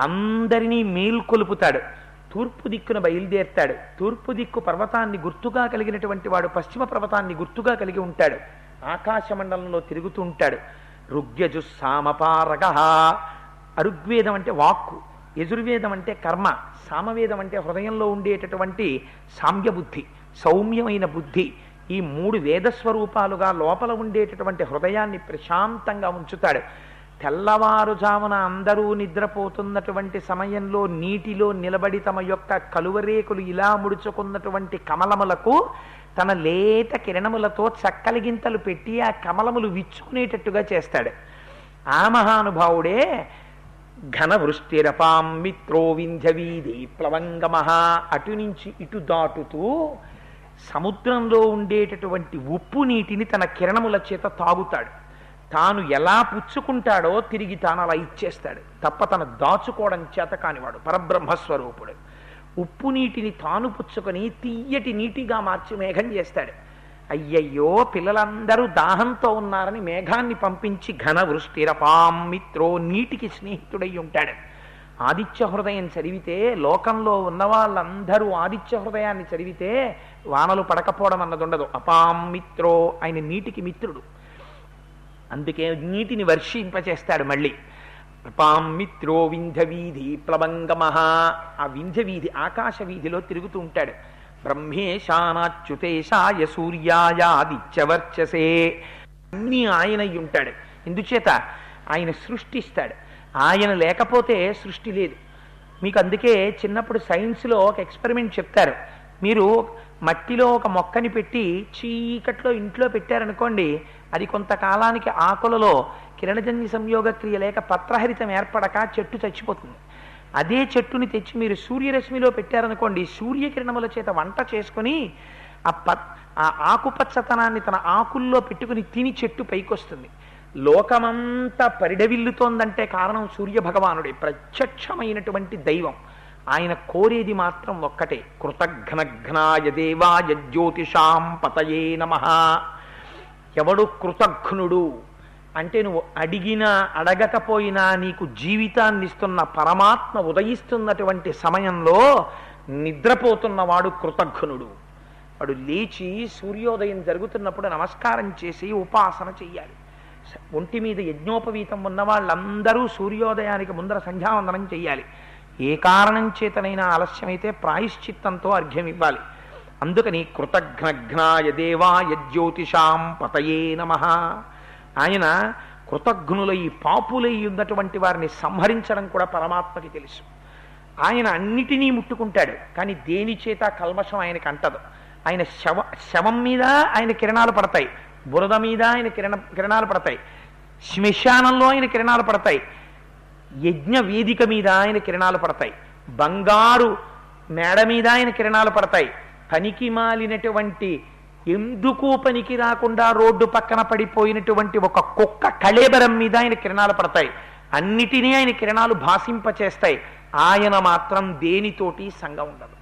అందరినీ మేల్కొలుపుతాడు తూర్పు దిక్కున బయలుదేరుతాడు. తూర్పు దిక్కు పర్వతాన్ని గుర్తుగా కలిగినటువంటి వాడు పశ్చిమ పర్వతాన్ని గుర్తుగా కలిగి ఉంటాడు. ఆకాశ మండలంలో తిరుగుతూ ఉంటాడు. రుగ్యజు సామపారగ. అరుగ్వేదం అంటే వాక్కు యజుర్వేదం అంటే కర్మ సామవేదం అంటే హృదయంలో ఉండేటటువంటి సామ్య బుద్ధి సౌమ్యమైన బుద్ధి. ఈ మూడు వేదస్వరూపాలుగా లోపల ఉండేటటువంటి హృదయాన్ని ప్రశాంతంగా ఉంచుతాడు. తెల్లవారుజామున అందరూ నిద్రపోతున్నటువంటి సమయంలో నీటిలో నిలబడి తమ యొక్క కలువరేకులు ఇలా ముడుచుకున్నటువంటి కమలములకు తన లేత కిరణములతో చక్కలిగింతలు పెట్టి ఆ కమలములు విచ్చుకునేటట్టుగా చేస్తాడు. ఆ మహానుభావుడే ఘన వృష్టిరపాం మిత్రో వింధ్యవీధి ప్లవంగమహ అటు నుంచి ఇటు దాటుతూ సముద్రంలో ఉండేటటువంటి ఉప్పు నీటిని తన కిరణముల చేత తాగుతాడు. తాను ఎలా పుచ్చుకుంటాడో తిరిగి తాను అలా ఇచ్చేస్తాడు. తప్ప తన దాచుకోవడం చేత కానివాడు పరబ్రహ్మస్వరూపుడు. ఉప్పు నీటిని తాను పుచ్చుకొని తీయటి నీటిగా మార్చి మేఘం చేస్తాడు. అయ్యయ్యో పిల్లలందరూ దాహంతో ఉన్నారని మేఘాన్ని పంపించి ఘన వృష్టిరపాం మిత్రో నీటికి స్నేహితుడై ఉంటాడు. ఆదిత్య హృదయం చదివితే లోకంలో ఉన్న వాళ్ళందరూ ఆదిత్య హృదయాన్ని చదివితే వానలు పడకపోవడం అన్నది ఉండదు. అపాం మిత్రో ఆయన నీటికి మిత్రుడు. అందుకే నీటిని వర్షింపచేస్తాడు మళ్ళీ. అపాం మిత్రో వింధ్యవీధి ప్లవంగమహ ఆ వింధవీధి ఆకాశ వీధిలో తిరుగుతూ ఉంటాడు. బ్రహ్మేశానాచ్యుతేశాయ సూర్యాయాదిత్యవర్చసే అన్నీ ఆయన ఉంటాడు. ఎందుచేత? ఆయన సృష్టిస్తాడు. ఆయన లేకపోతే సృష్టి లేదు. మీకు అందుకే చిన్నప్పుడు సైన్స్లో ఒక ఎక్స్పెరిమెంట్ చెప్తారు. మీరు మట్టిలో ఒక మొక్కని పెట్టి చీకట్లో ఇంట్లో పెట్టారనుకోండి అది కొంతకాలానికి ఆకులలో కిరణజన్య సంయోగ క్రియ లేక పత్రహరితం ఏర్పడక చెట్టు చచ్చిపోతుంది. అదే చెట్టుని తెచ్చి మీరు సూర్యరశ్మిలో పెట్టారనుకోండి సూర్యకిరణముల చేత వంట చేసుకొని ఆ పత్ ఆ ఆకుపచ్చతనాన్ని తన ఆకుల్లో పెట్టుకుని తిని చెట్టు పైకొస్తుంది. లోకమంతా పరిడవిల్లుతోందంటే కారణం సూర్య భగవానుడే ప్రత్యక్షమైనటువంటి దైవం. ఆయన కోరేది మాత్రం ఒక్కటే కృతఘ్నఘ్నాయ దేవాయ జ్యోతిషాం పతయే నమ. ఎవడు కృతఘ్నుడు అంటే నువ్వు అడిగినా అడగకపోయినా నీకు జీవితాన్ని ఇస్తున్న పరమాత్మ ఉదయిస్తున్నటువంటి సమయంలో నిద్రపోతున్నవాడు కృతఘ్నుడు వాడు లేచి సూర్యోదయం జరుగుతున్నప్పుడు నమస్కారం చేసి ఉపాసన చెయ్యాలి. ఒంటి మీద యజ్ఞోపవీతం ఉన్న వాళ్ళందరూ సూర్యోదయానికి ముందర సంధ్యావందనం చెయ్యాలి. ఏ కారణం చేతనైనా ఆలస్యమైతే ప్రాయశ్చిత్తంతో అర్ఘ్యం ఇవ్వాలి అందుకని కృతఘ్నఘ్నాయ దేవాయ జ్యోతిషాం పతయే నమ. ఆయన కృతఘ్నులై పాపులై ఉన్నటువంటి వారిని సంహరించడం కూడా పరమాత్మకి తెలుసు. ఆయన అన్నిటినీ ముట్టుకుంటాడు కానీ దేని చేత కల్మషం ఆయనకి అంటదు. ఆయన శవ శవం మీద ఆయన కిరణాలు పడతాయి బురద మీద ఆయన కిరణ కిరణాలు పడతాయి శ్మశానంలో ఆయన కిరణాలు పడతాయి యజ్ఞ వేదిక మీద ఆయన కిరణాలు పడతాయి బంగారు మేడ మీద ఆయన కిరణాలు పడతాయి పనికి మాలినటువంటి ఎందుకు పనికి రాకుండా రోడ్డు పక్కన పడిపోయినటువంటి ఒక కుక్క కళేబరం మీద ఆయన కిరణాలు పడతాయి. అన్నిటినీ ఆయన కిరణాలు భాషింపచేస్తాయి. ఆయన మాత్రం దేనితోటి సంగం ఉండదు.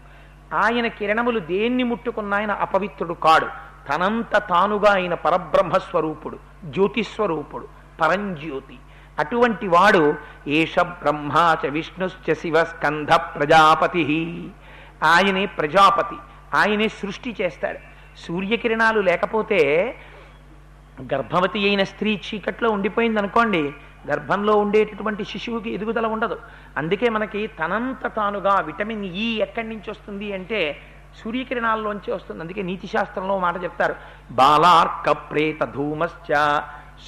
ఆయన కిరణములు దేన్ని ముట్టుకున్న ఆయన అపవిత్రుడు కాడు. తనంత తానుగా ఆయన పరబ్రహ్మస్వరూపుడు జ్యోతిస్వరూపుడు పరంజ్యోతి. అటువంటి వాడు ఏష బ్రహ్మాచ విష్ణుశ్చ శివ స్కంధ ప్రజాపతి. ఆయనే ప్రజాపతి. ఆయనే సృష్టి చేస్తాడు. సూర్యకిరణాలు లేకపోతే గర్భవతి అయిన స్త్రీ చీకట్లో ఉండిపోయింది అనుకోండి గర్భంలో ఉండేటటువంటి శిశువుకి ఎదుగుదల ఉండదు. అందుకే మనకి తనంత తానుగా విటమిన్ ఈ ఎక్కడి నుంచి వస్తుంది అంటే సూర్యకిరణాల్లోంచి వస్తుంది. అందుకే నీతి శాస్త్రంలో మాట చెప్తారు. బాలార్క ప్రేత ధూమశ్చ.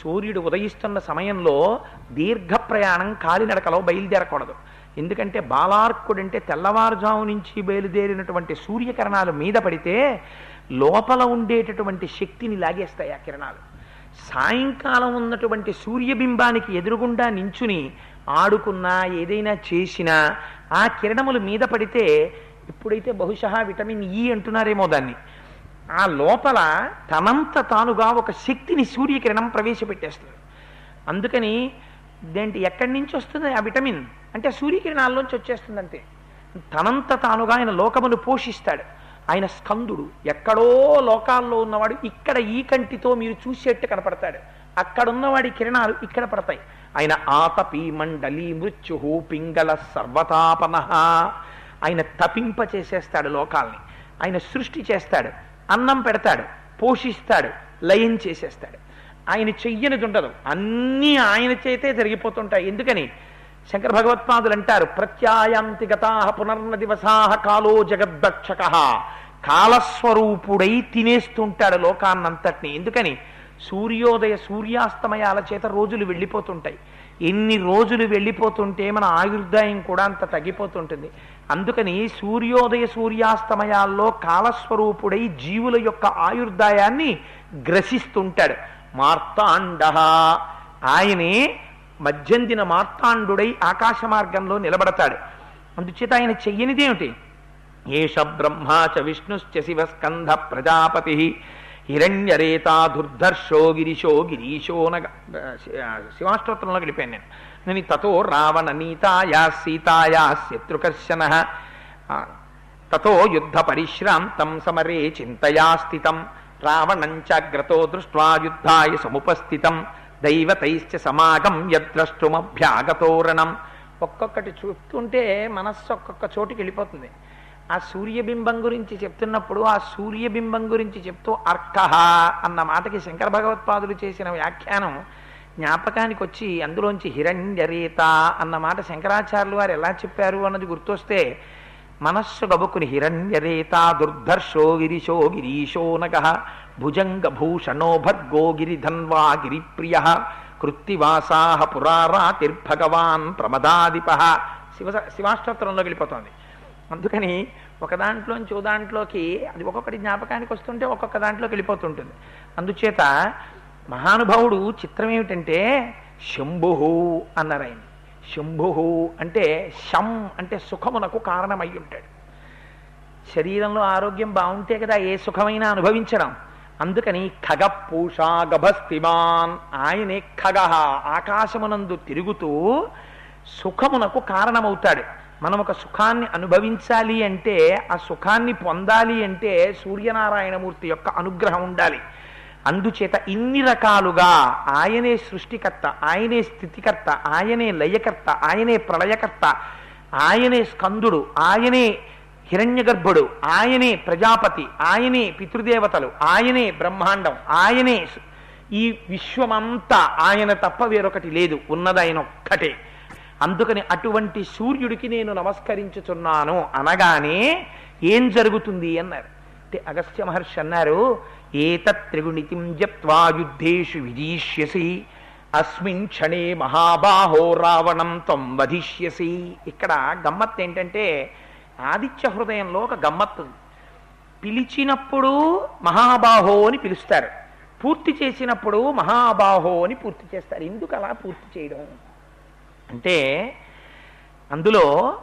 సూర్యుడు ఉదయిస్తున్న సమయంలో దీర్ఘ ప్రయాణం కాలినడకలో బయలుదేరకూడదు. ఎందుకంటే బాలార్కుడంటే తెల్లవారుజాము నుంచి బయలుదేరినటువంటి సూర్యకిరణాలు మీద పడితే లోపల ఉండేటటువంటి శక్తిని లాగేస్తాయి ఆ కిరణాలు. సాయంకాలం ఉన్నటువంటి సూర్యబింబానికి ఎదురుగుండా నించుని ఆడుకున్నా ఏదైనా చేసినా ఆ కిరణములు మీద పడితే ఇప్పుడైతే బహుశా విటమిన్ ఈ అంటున్నారేమో దాన్ని. ఆ లోపల తనంత తానుగా ఒక శక్తిని సూర్యకిరణం ప్రవేశపెట్టేస్తుంది. అందుకని దేంటి ఎక్కడి నుంచి వస్తుంది ఆ విటమిన్? అంటే సూర్యకిరణాల్లోంచి వచ్చేస్తుంది అంతే తనంత తానుగా ఆయన లోకమును పోషిస్తాడు. ఆయన స్కందుడు. ఎక్కడో లోకాల్లో ఉన్నవాడు ఇక్కడ ఈ కంటితో మీరు చూసేట్టు కనపడతాడు. అక్కడున్నవాడి కిరణాలు ఇక్కడ పడతాయి. ఆయన ఆతపి మండలి మృత్యు పింగళ సర్వతాపన ఆయన తపింప చేసేస్తాడు లోకాల్ని. ఆయన సృష్టి చేస్తాడు. అన్నం పెడతాడు. పోషిస్తాడు. లయం చేసేస్తాడు. ఆయన చెయ్యనిది ఉండదు అన్నీ ఆయన చేతే జరిగిపోతుంటాయి. ఎందుకని? శంకర భగవత్పాదులు అంటారు ప్రత్యాయాంతి గతా పునర్న కాలో జగద్దక్షక కాలస్వరూపుడై తినేస్తుంటాడు లోకాన్నంతటిని. ఎందుకని? సూర్యోదయ సూర్యాస్తమయాల చేత రోజులు వెళ్ళిపోతుంటాయి. ఎన్ని రోజులు వెళ్ళిపోతుంటే మన ఆయుర్దాయం కూడా అంత తగ్గిపోతుంటుంది. అందుకని సూర్యోదయ సూర్యాస్తమయాల్లో కాలస్వరూపుడై జీవుల యొక్క ఆయుర్దాయాన్ని గ్రసిస్తుంటాడు. మార్తాండ. ఆయనే మధ్యందిన మార్తాండుడై ఆకాశ మార్గంలో నిలబడతాడు. అందుచేత ఆయన చెయ్యనిదేమిటి? ఏష బ్రహ్మా చ విష్ణుశ్చ శివస్కంధ ప్రజాపతి. హిరణ్యరేతా దుర్ధర్షో గిరిశో గిరీశో నగ శివాష్టోత్రంలో గడిపాను నేను. నేను తతో రావణ నీతాయా సీతాయా శత్రుకర్షణ. తతో యుద్ధ పరిశ్రాంతం సమరే చింతయా స్థితం రావణంచాగ్రతో దృష్ట్వా యుద్ధాయ సముపస్థితం. దైవతైశ్చ సమాగం యద్రష్టుమభ్యాగతోరణం. ఒక్కొక్కటి చూస్తుంటే మనస్సు ఒక్కొక్క చోటుకి వెళ్ళిపోతుంది. ఆ సూర్యబింబం గురించి చెప్తున్నప్పుడు ఆ సూర్యబింబం గురించి చెప్తూ అర్కహ అన్న మాటకి శంకర భగవత్పాదులు చేసిన వ్యాఖ్యానం జ్ఞాపకానికి వచ్చి అందులోంచి హిరణ్యరేత అన్న మాట శంకరాచార్యులు వారు ఎలా చెప్పారు అన్నది గుర్తొస్తే మనస్సు గబుకుని హిరణ్యరేత దుర్ధర్షో గిరిశో గిరీశో నగ భుజంగ భూషణో భర్గో గిరిధన్వా గిరిప్రియ కృత్తివాసా పురారాతిర్భగవాన్ ప్రమదాదిప శివ శివాష్టోత్తరంలో వెళ్ళిపోతుంది. అందుకని ఒక దాంట్లోంచి ఓ దాంట్లోకి అది ఒక్కొక్కటి జ్ఞాపకానికి వస్తుంటే ఒక్కొక్క దాంట్లోకి వెళ్ళిపోతుంటుంది. అందుచేత మహానుభావుడు చిత్రం ఏమిటంటే శంభు అన్నారు ఆయన శంభు అంటే శం అంటే సుఖమునకు కారణమై ఉంటాడు. శరీరంలో ఆరోగ్యం బాగుంటే కదా ఏ సుఖమైనా అనుభవించడం. అందుకని ఖగ పూషా గభస్తిమాన్ ఆయనే ఖగ. ఆకాశమునందు తిరుగుతూ సుఖమునకు కారణమవుతాడు. మనం ఒక సుఖాన్ని అనుభవించాలి అంటే ఆ సుఖాన్ని పొందాలి అంటే సూర్యనారాయణమూర్తి యొక్క అనుగ్రహం ఉండాలి. అందుచేత ఇన్ని రకాలుగా ఆయనే సృష్టికర్త ఆయనే స్థితికర్త ఆయనే లయకర్త ఆయనే ప్రళయకర్త ఆయనే స్కందుడు ఆయనే హిరణ్యగర్భుడు ఆయనే ప్రజాపతి ఆయనే పితృదేవతలు ఆయనే బ్రహ్మాండం ఆయనే ఈ విశ్వమంతా ఆయన తప్ప వేరొకటి లేదు ఉన్నదైన ఒక్కటే అందుకని అటువంటి సూర్యుడికి నేను నమస్కరించుచున్నాను అనగానే ఏం జరుగుతుంది అన్నారు. అంటే అగస్త్య మహర్షి అన్నారు ఏతత్ జప్వా యుద్ధేషు విధీష్యసి. అస్మిన్ క్షణే మహాబాహో రావణం త్వం వధిష్యసి. ఇక్కడ గమ్మత్ ఏంటంటే ఆదిత్య హృదయంలో ఒక గమ్మత్తు. పిలిచినప్పుడు మహాబాహో అని పిలుస్తారు. పూర్తి చేసినప్పుడు మహాబాహో అని పూర్తి చేస్తారు. ఎందుకు అలా పూర్తి చేయడం? అంటే అందులో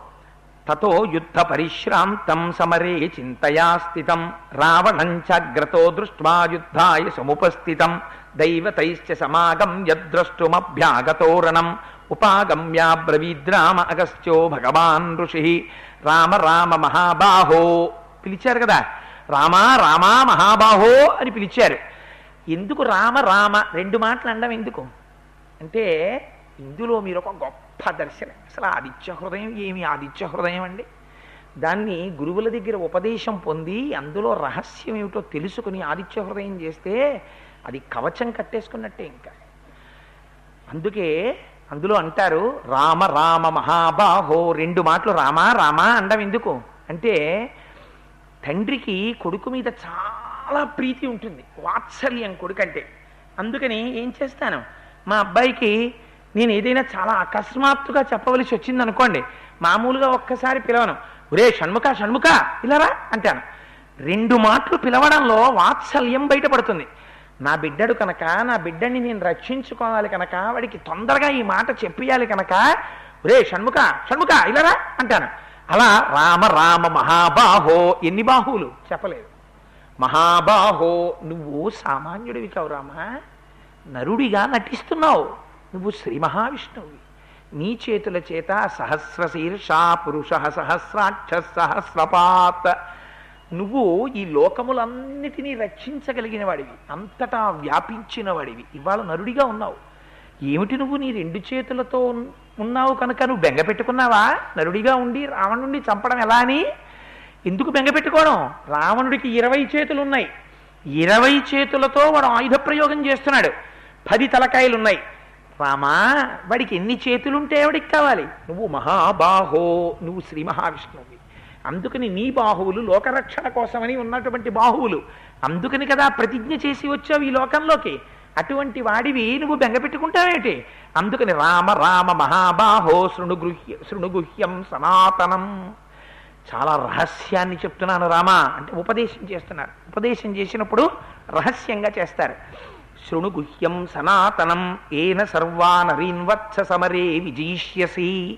తతో యుద్ధ పరిశ్రాంతం సమరే చింతయా స్థితం రావణంచాగ్రతో దృష్ట్వా యుద్ధాయ సముపస్థితం. దైవతైశ్చ సమాగం యద్రష్టుమభ్యాగతోరణం ఉపాగమ్యాబ్రవీద్రామ అగస్త్యో భగవాన్ ఋషి. రామ రామ మహాబాహో. పిలిచారు కదా? రామా రామా మహాబాహో అని పిలిచారు. ఎందుకు రామ రామ? రెండు మాటలు అనడం ఎందుకు? అంటే ఇందులో మీరు ఒక గొప్ప దర్శనం అసలు ఆదిత్య హృదయం ఏమి? ఆదిత్య హృదయం అండి. దాన్ని గురువుల దగ్గర ఉపదేశం పొంది అందులో రహస్యం ఏమిటో తెలుసుకుని ఆదిత్య హృదయం చేస్తే అది కవచం కట్టేసుకున్నట్టే ఇంకా. అందుకే అందులో అంటారు రామ రామ మహాబాహో రెండు మాటలు రామ రామ అండం ఎందుకు? అంటే తండ్రికి కొడుకు మీద చాలా ప్రీతి ఉంటుంది. వాత్సల్యం కొడుకంటే. అందుకని ఏం చేస్తాను? మా అబ్బాయికి నేను ఏదైనా చాలా అకస్మాత్తుగా చెప్పవలసి వచ్చింది అనుకోండి మామూలుగా ఒక్కసారి పిలవను. ఒరే షణ్ముఖ షణ్ముఖ ఇలారా అంటాను. రెండు మాటలు పిలవడంలో వాత్సల్యం బయటపడుతుంది. నా బిడ్డడు కనుక నా బిడ్డని నేను రక్షించుకోవాలి కనుక వాడికి తొందరగా ఈ మాట చెప్పియాలి కనుక ఒరే షణ్ముఖ షణ్ముఖ ఇలారా అంటాను. అలా రామ రామ మహాబాహో ఎన్ని బాహువులు? చెప్పలేదు. మహాబాహో నువ్వు సామాన్యుడివి కావు రామా. నరుడిగా నటిస్తున్నావు. నువ్వు శ్రీ మహావిష్ణువువి నీ చేతుల చేత సహస్రశీర్ష పురుష సహస్రాక్ష సహస్రపాత. నువ్వు ఈ లోకములన్నిటినీ రక్షించగలిగిన వాడివి అంతటా వ్యాపించిన వాడివి ఇవాళ నరుడిగా ఉన్నావు. ఏమిటి నువ్వు నీ రెండు చేతులతో ఉన్నావు కనుక నువ్వు బెంగ పెట్టుకున్నావా? నరుడిగా ఉండి రావణుడిని చంపడం ఎలా అని? ఎందుకు బెంగ పెట్టుకోవడం? రావణుడికి ఇరవై చేతులు ఉన్నాయి ఇరవై చేతులతో వాడు ఆయుధ ప్రయోగం చేస్తున్నాడు. పది తలకాయలు ఉన్నాయి రామా వాడికి ఎన్ని చేతులుంటే ఎవడికి కావాలి? నువ్వు మహాబాహో నువ్వు శ్రీ మహావిష్ణువు. అందుకని నీ బాహువులు లోకరక్షణ కోసమని ఉన్నటువంటి బాహువులు. అందుకని కదా ప్రతిజ్ఞ చేసి వచ్చావు ఈ లోకంలోకి. అటువంటి వాడివి నువ్వు బెంగపెట్టుకుంటావేటి? అందుకని రామ రామ మహాబాహో శృణుగృహ్య శృణుగుహ్యం సనాతనం. చాలా రహస్యాన్ని చెప్తున్నాను రామా. అంటే ఉపదేశం చేస్తున్నారు. ఉపదేశం చేసినప్పుడు రహస్యంగా చేస్తారు. శృణుగుహ్యం సనాతనం ఏన సర్వానరీన్వత్స సమరే విజయిష్యసి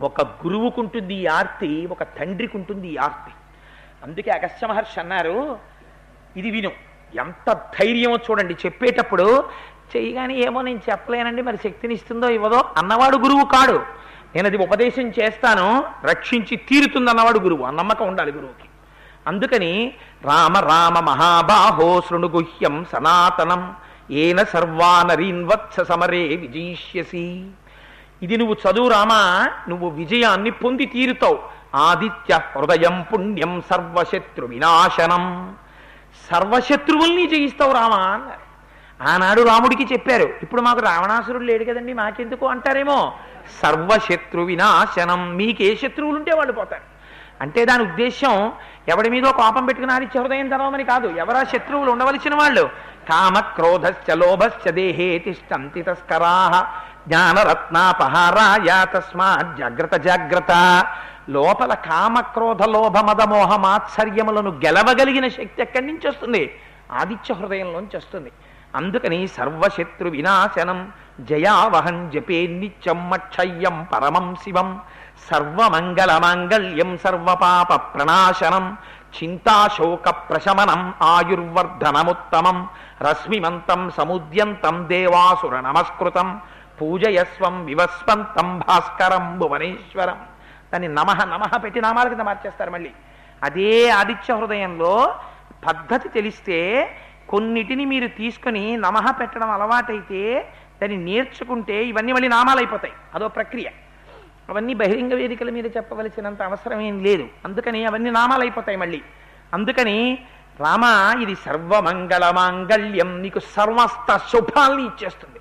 ఒక గురువుకుంటుంది ఈ ఆర్తి ఒక తండ్రికి ఉంటుంది ఈ ఆర్తి. అందుకే అగస్త్య మహర్షి అన్నారు ఇది విను ఎంత ధైర్యమో చూడండి. చెప్పేటప్పుడు చేయగానే ఏమో నేను చెప్పలేనండి మరి శక్తిని ఇస్తుందో ఇవ్వదో? అన్నవాడు గురువు కాడు. నేను అది ఉపదేశం చేస్తాను రక్షించి తీరుతుంది అన్నవాడు గురువు ఆ నమ్మకం ఉండాలి గురువుకి. అందుకని రామ రామ మహాబాహో శృణుగుహ్యం సనాతనం. ఏన సర్వానరీన్వత్స సమరే విజయిష్యసి ఇది నువ్వు చదువు రామా నువ్వు విజయాన్ని పొంది తీరుతావు. ఆదిత్య హృదయం పుణ్యం సర్వశత్రు వినాశనం. సర్వశత్రువుల్ని జయిస్తావు రామా అన్నారు ఆనాడు రాముడికి చెప్పారు ఇప్పుడు మాకు రావణాసురుడు లేడు కదండి మాకెందుకు? అంటారేమో. సర్వశత్రు వినాశనం మీకే శత్రువులుంటే వాళ్ళు పోతారు. అంటే దాని ఉద్దేశం ఎవడి మీదో కోపం పెట్టుకుని ఆదిత్య హృదయం తెరవమని కాదు ఎవరా శత్రువులు ఉండవలసిన వాళ్ళు? కామ క్రోధశ్చ లోభశ్చ దేహే తిష్టంతి తస్కరా జ్ఞానరత్నాపహారాయ తస్మాత్ జాగ్రత్త జాగ్రత్త. లోపల కామక్రోధ లోభ మదమోహ మాత్సర్యములను గెలవగలిగిన శక్తి ఎక్కడి నుంచి వస్తుంది? ఆదిత్య హృదయంలోంచి వస్తుంది. అందుకని సర్వశత్రు వినాశనం జయావహం జపే నిత్యం మక్షయ్యం పరమం శివం. సర్వమంగళమాంగళ్యం సర్వపాప ప్రణాశనం చింతాశోక ప్రశమనం ఆయుర్వర్ధనముత్తమం రశ్మిమంతం సముద్యంతం దేవాసుర నమస్కృతం పూజయస్వం వివస్వంతం భాస్కరం భువనేశ్వరం. దాన్ని నమః నమః పెట్టి నామాల కింద మార్చేస్తారు మళ్ళీ. అదే ఆదిత్య హృదయంలో పద్ధతి తెలిస్తే కొన్నిటిని మీరు తీసుకొని నమః పెట్టడం అలవాటైతే దాన్ని నేర్చుకుంటే ఇవన్నీ మళ్ళీ నామాలైపోతాయి. అదో ప్రక్రియ. అవన్నీ బహిరంగ వేదికల మీద చెప్పవలసినంత అవసరం ఏం లేదు. అందుకని అవన్నీ నామాలు అయిపోతాయి మళ్ళీ. అందుకని రామ ఇది సర్వమంగళ మాంగళ్యం నీకు సర్వస్త శుభాల్ని ఇచ్చేస్తుంది.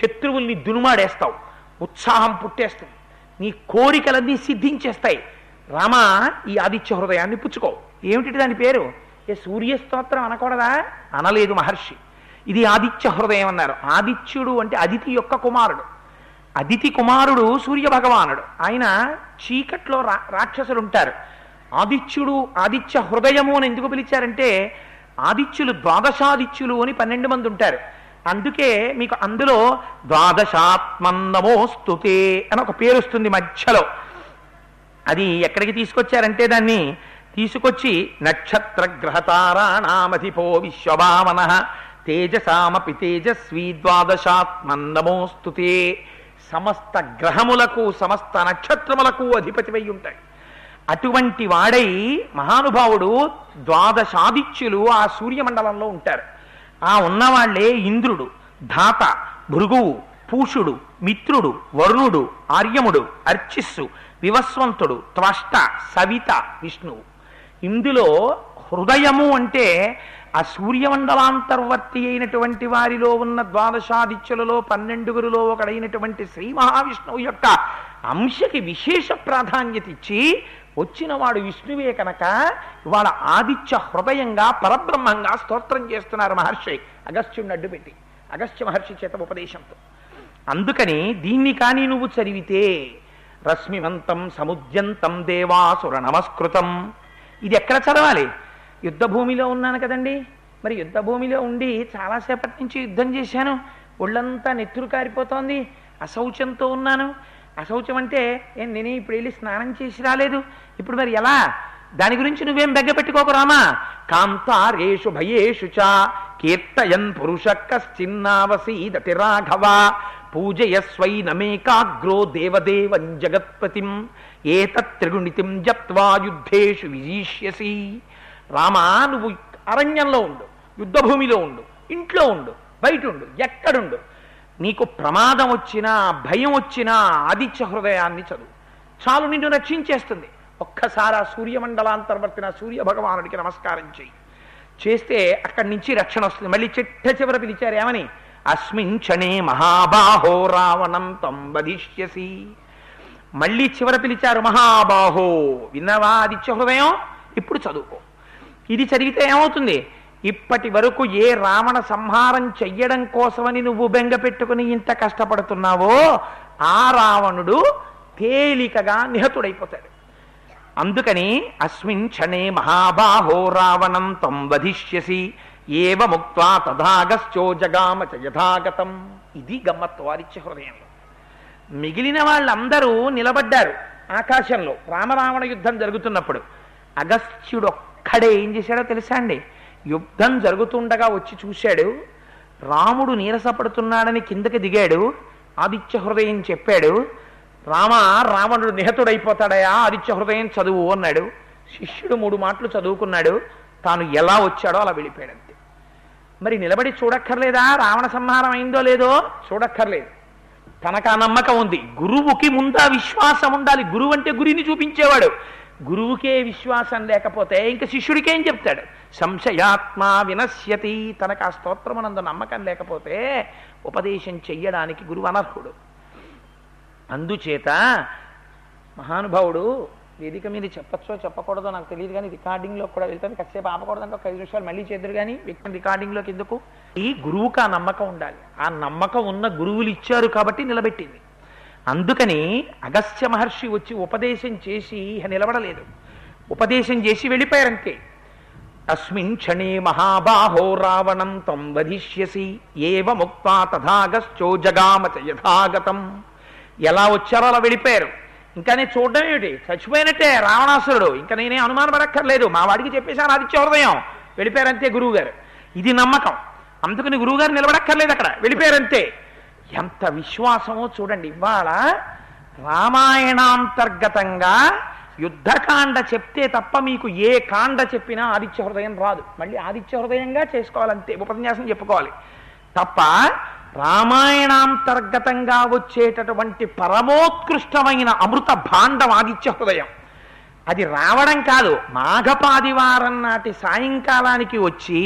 శత్రువుల్ని దునుమాడేస్తావు ఉత్సాహం పుట్టేస్తుంది. నీ కోరికలన్నీ సిద్ధించేస్తాయి. రామ ఈ ఆదిత్య హృదయాన్ని పుచ్చుకో. ఏమిటి దాని పేరు? ఏ సూర్యస్తోత్రం అనకూడదా? అనలేదు మహర్షి. ఇది ఆదిత్య హృదయం అన్నారు. ఆదిత్యుడు అంటే అదితి యొక్క కుమారుడు. అదితి కుమారుడు సూర్య భగవానుడు ఆయన చీకట్లో రా రాక్షసులు ఉంటారు ఆదిత్యుడు ఆదిత్య హృదయము అని ఎందుకు పిలిచారంటే ఆదిత్యులు ద్వాదశాదిత్యులు అని పన్నెండు మంది ఉంటారు అందుకే మీకు అందులో ద్వాదశాత్మందమోస్తుతే అని ఒక పేరు వస్తుంది మధ్యలో. అది ఎక్కడికి తీసుకొచ్చారంటే దాన్ని తీసుకొచ్చి నక్షత్ర గ్రహతారాణామధిపో విశ్వభావన తేజసామపి తేజస్వీ ద్వాదశాత్మందమోస్తుతే సమస్త గ్రహములకు సమస్త నక్షత్రములకు అధిపతివై ఉంటాయి. అటువంటి వాడై మహానుభావుడు ద్వాదశాదిత్యులు ఆ సూర్యమండలంలో ఉంటారు. ఆ ఉన్నవాళ్ళే ఇంద్రుడు ధాత భృగువు పూషుడు మిత్రుడు వరుణుడు ఆర్యముడు అర్చిస్సు వివస్వంతుడు త్వష్ట సవిత విష్ణువు. ఇందులో హృదయము అంటే ఆ సూర్యమండలాంతర్వర్తి అయినటువంటి వారిలో ఉన్న ద్వాదశాదిత్యులలో పన్నెండుగురులో ఒకడైనటువంటి శ్రీ మహావిష్ణువు యొక్క అంశకి విశేష ప్రాధాన్యత ఇచ్చి వచ్చిన వాడు విష్ణువే కనుక వాళ్ళ ఆదిత్య హృదయంగా పరబ్రహ్మంగా స్తోత్రం చేస్తున్నారు మహర్షి. అగస్త్యుడిని అడ్డుపెట్టి. అగస్త్య మహర్షి చేత ఉపదేశంతో. అందుకని దీన్ని కానీ నువ్వు చదివితే రశ్మివంతం సముద్యంతం దేవాసుర నమస్కృతం. ఇది ఎక్కడ చదవాలి? యుద్ధ భూమిలో ఉన్నాను కదండి. మరి యుద్ధ భూమిలో ఉండి చాలాసేపటి నుంచి యుద్ధం చేశాను. ఒళ్ళంతా నెత్తురు కారిపోతోంది. అశౌచంతో ఉన్నాను. అశౌచం అంటే ఏం నేను ఇప్పుడు వెళ్ళి స్నానం చేసి రాలేదు. ఇప్పుడు మరి ఎలా? దాని గురించి నువ్వేం బెగ్గపెట్టుకోకు రామా. కాంతారేషు భయేషు చ కీర్తయన్ పురుష కశ్చిన్నావసీదతి రాఘవ. పూజయస్వైనమేకాగ్రో దేవదేవం జగత్పతిం. ఏతత్రిగుణితిం జప్వా యుద్ధేషు విజీష్యసి. రామా నువ్వు అరణ్యంలో ఉండు యుద్ధభూమిలో ఉండు ఇంట్లో ఉండు బయట ఉండు ఎక్కడుండు. నీకు ప్రమాదం వచ్చినా భయం వచ్చినా ఆదిత్య హృదయాన్ని చదువు. చాలు నిన్ను రక్షించేస్తుంది. ఒక్కసారి ఆ సూర్యమండలాంతర్వర్తిన సూర్య భగవానుడికి నమస్కారం చేయి చేస్తే అక్కడి నుంచి రక్షణ వస్తుంది. మళ్ళీ చిట్ట చివర పిలిచారు ఏమని? అస్మిన్ క్షణే మహాబాహో రావణం తం వధిష్యసి. మళ్ళీ చివర పిలిచారు మహాబాహో. విన్నవా ఆదిత్య హృదయం? ఇప్పుడు చదువుకో. ఇది చదివితే ఏమవుతుంది? ఇప్పటి వరకు ఏ రావణ సంహారం చెయ్యడం కోసమని నువ్వు బెంగ పెట్టుకుని ఇంత కష్టపడుతున్నావో ఆ రావణుడు తేలికగా నిహతుడైపోతాడు. అందుకని అస్మిన్ క్షణే మహాబాహో రావణం తం వధిష్యసి ఏవ ముక్వా తథాగశ్చో జగామ యథాగతం. ఇది గమ్మత్తు వారిచ్చే హృదయంలో. మిగిలిన వాళ్ళందరూ నిలబడ్డారు ఆకాశంలో. రామరావణ యుద్ధం జరుగుతున్నప్పుడు. అగస్త్యుడు ఒక్కడే ఏం చేశాడో తెలుసా అండి? యుద్ధం జరుగుతుండగా వచ్చి చూశాడు. రాముడు నీరసపడుతున్నాడని కిందకి దిగాడు. ఆదిత్య హృదయం చెప్పాడు రామ రావణుడు నిహతుడైపోతాడయా? ఆదిత్య హృదయం చదువు అన్నాడు. శిష్యుడు మూడు మాటలు చదువుకున్నాడు. తాను ఎలా వచ్చాడో అలా వెళ్ళిపోయాడంతే. మరి నిలబడి చూడక్కర్లేదా? రావణ సంహారం అయిందో లేదో? చూడక్కర్లేదు. తనకు ఆ నమ్మకం ఉంది. గురువుకి ముందా విశ్వాసం ఉండాలి. గురువు అంటే గురిని చూపించేవాడు. గురువుకే విశ్వాసం లేకపోతే ఇంక శిష్యుడికేం చెప్తాడు? సంశయాత్మ వినశ్యతి. తనకు ఆ స్తోత్రమునందు నమ్మకం లేకపోతే ఉపదేశం చెయ్యడానికి గురువు అనర్హుడు. అందుచేత మహానుభావుడు వేదిక మీద చెప్పచ్చో చెప్పకూడదో నాకు తెలియదు కానీ రికార్డింగ్లో కూడా వెళ్తాను. కాసేపు ఆపకూడదంటే ఒక ఐదు నిమిషాలు మళ్ళీ చేద్దరు కానీ వ్యక్తి రికార్డింగ్లోకి ఎందుకు? ఈ గురువుకు ఆ నమ్మకం ఉండాలి. ఆ నమ్మకం ఉన్న గురువులు ఇచ్చారు కాబట్టి నిలబెట్టింది. అందుకని అగస్త్య మహర్షి వచ్చి ఉపదేశం చేసి నిలబడలేదు. ఉపదేశం చేసి వెళ్ళిపోయారంతే. అస్మిన్ క్షణే మహాబాహో రావణం తం వధిష్యసి ఏవ ముక్తా తథాగశ్చో జగామ యథాగతం. ఎలా వచ్చారో అలా వెళ్ళిపోయారు. ఇంకా నేను చూడడం ఏమిటి? చచ్చిపోయినట్టే రావణాసురుడు. ఇంకా నేనే అనుమానపడక్కర్లేదు మా వాడికి చెప్పేశాను ఆదిత్య హృదయం. వెళ్ళిపోయారంతే గురువుగారు. ఇది నమ్మకం. అందుకని గురువుగారు నిలబడక్కర్లేదు అక్కడ. వెళ్ళిపోయారంతే. ఎంత విశ్వాసమో చూడండి. ఇవాళ రామాయణాంతర్గతంగా యుద్ధకాండ చెప్తే తప్ప మీకు ఏ కాండ చెప్పినా ఆదిత్య హృదయం రాదు. మళ్ళీ ఆదిత్య హృదయంగా చేసుకోవాలంతే ఉపన్యాసం చెప్పుకోవాలి. తప్ప రామాయణాంతర్గతంగా వచ్చేటటువంటి పరమోత్కృష్టమైన అమృత భాండం ఆదిత్య హృదయం. అది రావడం కాదు మాఘపాదివారం నాటి సాయంకాలానికి వచ్చి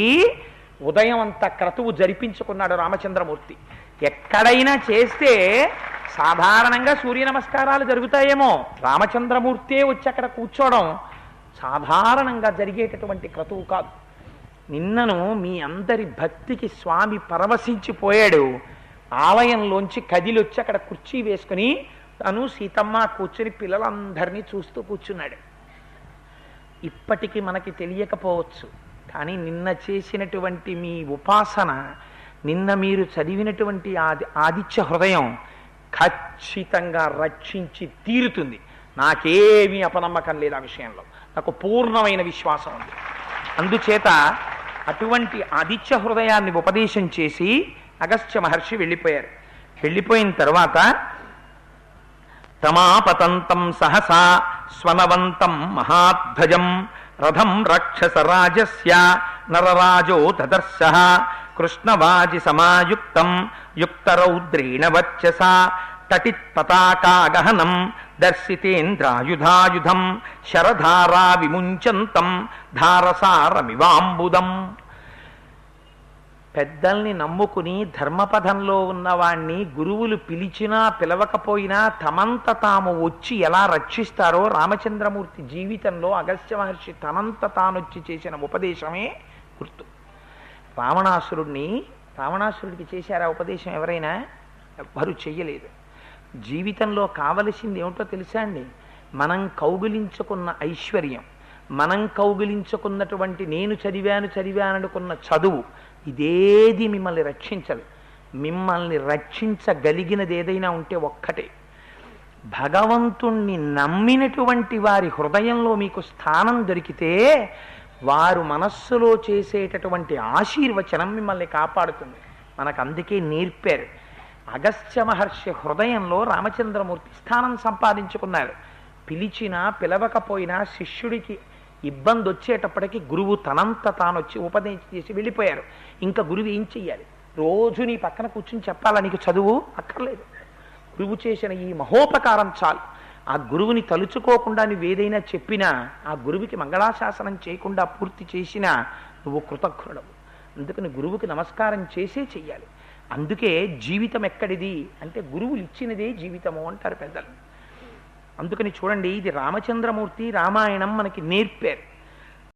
ఉదయం అంత క్రతువు జరిపించుకున్నాడు రామచంద్రమూర్తి. ఎక్కడైనా చేస్తే సాధారణంగా సూర్య నమస్కారాలు జరుగుతాయేమో. రామచంద్రమూర్తే వచ్చి అక్కడ కూర్చోవడం సాధారణంగా జరిగేటటువంటి క్రతువు కాదు. నిన్నను మీ అందరి భక్తికి స్వామి పరవశించిపోయాడు. ఆలయంలోంచి కదిలొచ్చి అక్కడ కుర్చీ వేసుకుని తను సీతమ్మ కూర్చుని పిల్లలందరినీ చూస్తూ కూర్చున్నాడు. ఇప్పటికీ మనకి తెలియకపోవచ్చు కానీ నిన్న చేసినటువంటి మీ ఉపాసన నిన్న మీరు చదివినటువంటి ఆది ఆదిత్య హృదయం ఖచ్చితంగా రక్షించి తీరుతుంది. నాకేమీ అపనమ్మకం లేదు ఆ విషయంలో. నాకు పూర్ణమైన విశ్వాసం ఉంది. అందుచేత అటువంటి ఆదిత్య హృదయాన్ని ఉపదేశం చేసి అగస్త్య మహర్షి వెళ్ళిపోయారు. వెళ్ళిపోయిన తర్వాత తమాపతంతం సహసా స్వనవంతం మహాధ్వజం రథం రక్షసరాజస్య నరరాజో దదర్శ కృష్ణవాజి సమాయుక్తం. యుక్తరౌద్రేణ వచ్చస తటిత్ పతాకాగహనం దర్శితేంద్రాయుధాయుధం. శరధారా విముంచంతం ధారసారమివాంబుదం. పెద్దల్ని నమ్ముకుని ధర్మపథంలో ఉన్నవాణ్ణి గురువులు పిలిచినా పిలవకపోయినా తమంత తాము వచ్చి ఎలా రక్షిస్తారో రామచంద్రమూర్తి జీవితంలో అగస్త్య మహర్షి తనంత తానొచ్చి చేసిన ఉపదేశమే గుర్తు. రావణాసురుణ్ణి రావణాసురుడికి చేశారా ఉపదేశం ఎవరైనా? ఎవ్వరూ చెయ్యలేదు. జీవితంలో కావలసింది ఏమిటో తెలుసా అండి? మనం కౌగిలించుకున్న ఐశ్వర్యం మనం కౌగిలించుకున్నటువంటి నేను చదివాను చదివాననుకున్న చదువు ఇదేది మిమ్మల్ని రక్షించదు. మిమ్మల్ని రక్షించగలిగినది ఏదైనా ఉంటే ఒక్కటే. భగవంతుణ్ణి నమ్మినటువంటి వారి హృదయంలో మీకు స్థానం దొరికితే వారు మనస్సులో చేసేటటువంటి ఆశీర్వచనం మిమ్మల్ని కాపాడుతుంది. మనకు అందుకే నేర్పారు. అగస్త్య మహర్షి హృదయంలో రామచంద్రమూర్తి స్థానం సంపాదించుకున్నారు. పిలిచినా పిలవకపోయినా శిష్యుడికి ఇబ్బంది వచ్చేటప్పటికి గురువు తనంత తాను వచ్చి ఉపదేశం చేసి వెళ్ళిపోయారు. ఇంకా గురువు ఏం చెయ్యాలి? రోజు నీ పక్కన కూర్చుని చెప్పాలా నీకు చదువు? అక్కర్లేదు. గురువు చేసిన ఈ మహోపకారం చాలు. ఆ గురువుని తలుచుకోకుండా నువ్వేదైనా చెప్పినా ఆ గురువుకి మంగళాశాసనం చేయకుండా పూర్తి చేసినా నువ్వు కృతజ్ఞుడవు. అందుకని గురువుకి నమస్కారం చేసే చెయ్యాలి. అందుకే జీవితం ఎక్కడిది? అంటే గురువులు ఇచ్చినదే జీవితము అంటారు పెద్దలు. అందుకని చూడండి ఇది రామచంద్రమూర్తి రామాయణం మనకి నేర్పారు.